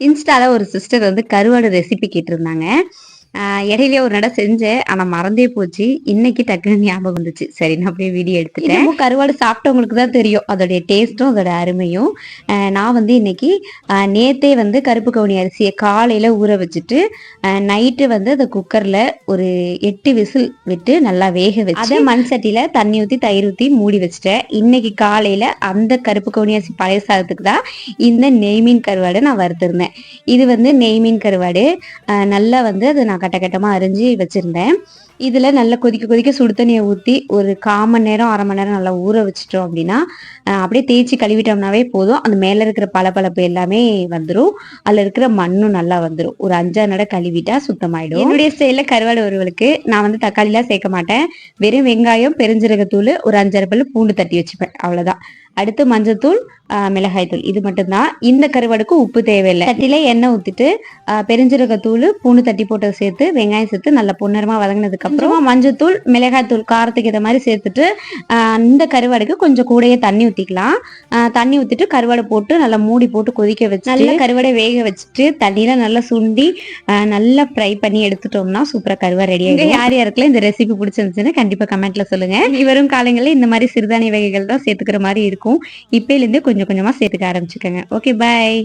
இன்ஸ்டால ஒரு சிஸ்டர் வந்து கருவாடு ரெசிபி கேட்டிருந்தாங்க. ஆஹ் இடையிலே ஒரு நட செஞ்சேன். ஆனா மறந்தே போச்சு. இன்னைக்கு டக்குன்னு ஞாபகம் வந்துச்சு. சரி நான் அப்படியே வீடியோ எடுத்துட்டேன். கருவாடு சாப்பிட்டவங்களுக்கு தான் தெரியும். அதோடைய டேஸ்ட்டும் அதோட அருமையும். நான் வந்து இன்னைக்கு நேத்தே வந்து கருப்பு கவுனி அரிசியை காலையில ஊற வச்சுட்டு நைட்டு வந்து அதை குக்கர்ல ஒரு எட்டு விசில் விட்டு நல்லா வேக வச்சு அதை மண் சட்டியில தண்ணி ஊத்தி தயிர் ஊத்தி மூடி வச்சுட்டேன். இன்னைக்கு காலையில அந்த கருப்பு கவுனி அரிசி பழைய சாதத்துக்கு தான் இந்த நெய் மீன் கருவாடை நான் வறுத்திருந்தேன். இது வந்து நெய் மீன் கருவாடு. ஆஹ் நல்லா வந்து அதை நான் கட்ட கட்டமா அரிஞ்சு வச்சிருந்தேன். இதுல நல்லா கொதிக்க கொதிக்க சுடு தண்ணியை ஊத்தி ஒரு கால் மணி நேரம் அரை மணி நேரம் நல்லா ஊற வச்சிட்டோம் அப்படின்னா அப்படியே தேய்ச்சி கழுவிட்டோம்னாவே போதும். அந்த மேல இருக்கிற பளபளப்பு எல்லாமே வந்துரும். அதுல இருக்கிற மண்ணும் நல்லா வந்துரும். ஒரு அஞ்சாறு நட கழுவிட்டா சுத்தமாயிடும். என்னுடைய ஸ்டைல கருவாடு ஒருவளுக்கு நான் வந்து தக்காளி எல்லாம் சேர்க்க மாட்டேன். வெறும் வெங்காயம் பெருஞ்சீரகத்தூள் ஒரு அஞ்சாறு பல்லு பூண்டு தட்டி வச்சுப்பேன். அவ்வளவுதான். அடுத்து மஞ்சத்தூள் மிளகாய்த்தூள் இது மட்டும்தான். இந்த கருவாடுக்கு உப்பு தேவையில்லை. தட்டில எண்ணெய் ஊத்திட்டு ஆஹ் பெருஞ்சீரகத்தூள் பூண்டு தட்டி போட்டு சேர்த்து வெங்காயம் சேர்த்து நல்லா பொன்னரமா வதங்கினதுக்கு அப்புறமா மஞ்சத்தூள் மிளகாய்த்தூள் காரத்துக்கு ஏற்ற மாதிரி சேர்த்துட்டு இந்த கருவாடுக்கு கொஞ்சம் கூடயே தண்ணி ஊத்திக்கலாம். ஆஹ் தண்ணி ஊத்திட்டு கருவாடை போட்டு நல்லா மூடி போட்டு கொதிக்க வச்சு நல்லா கருவாடை வேக வச்சுட்டு தண்ணியில நல்லா சுண்டி நல்லா ஃப்ரை பண்ணி எடுத்துட்டோம்னா சூப்பரா கருவா ரெடி ஆகும் யார் யாருக்கெல்லாம் இந்த ரெசிபி பிடிச்சிருந்துச்சுன்னா கண்டிப்பா கமெண்ட்ல சொல்லுங்க. இனி வரும் காலங்களில் இந்த மாதிரி சிறுதானிய வகைகள் தான் சேர்த்துக்கிற மாதிரி இருக்கும் இருக்கும். இருந்து கொஞ்சம் கொஞ்சமா சேர்த்துக்க ஆரம்பிச்சுக்கோங்க. Okay bye